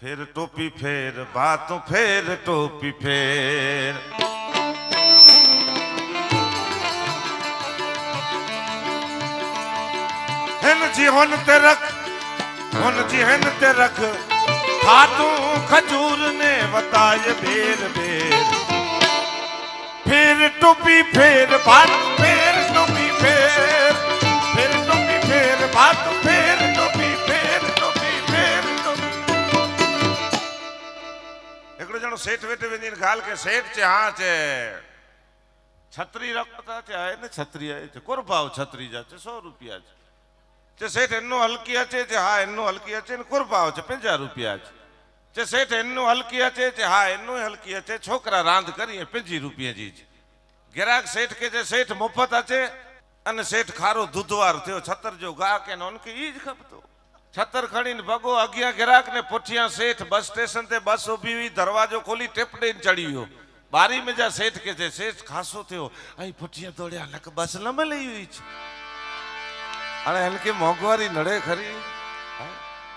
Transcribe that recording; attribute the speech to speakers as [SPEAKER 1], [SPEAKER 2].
[SPEAKER 1] ફેર ટોપી ફેર બાતું ફેર, ટોપી ફેર. હેન જી હોન તે રખ હોન જી હેન તે રખ. હાથું ખજૂર ને વતાય બેર બેર. ફેર ટોપી ફેર બાતું ફેર ॼणो सेठ वेठे वञी ॻाल्हि के सेठ चए हा चए छतरी रखता चए आहे न छतरी आहे चए कुर भाव छतरी जा चए सौ रुपया છે ચે શેઠ એનું હલકી અચે છે હા એનું હલકી અચે ને કુર ભાવ છે પંજા રૂપિયા છે ચે શેઠ એનું હલકી અચે છે હા એનું હલકી અચે છોકરા રાંધ કરીએ પંજી રૂપિયા જી છે ગિરાક શેઠ કે છે શેઠ મફત અચે અને શેઠ ખારો દૂધવાર થયો છતર જો ગા કે નોન કે ઈ જ ખપતો છતર ખણીને ભગો અગિયા ગિરાક ને પોઠિયા શેઠ, બસ સ્ટેશન તે બસ ઊભી હોય દરવાજો ખોલી ટેપ દઈને ચડી ગયો. બારી में જા શેઠ કે છે, શેઠ, ખાસો થયો. અહીં પોઠિયા દોડ્યા લખ બસ લમે લઈ હોય છે. અને એને કે મોંઘવારી નડે ખરી? હા?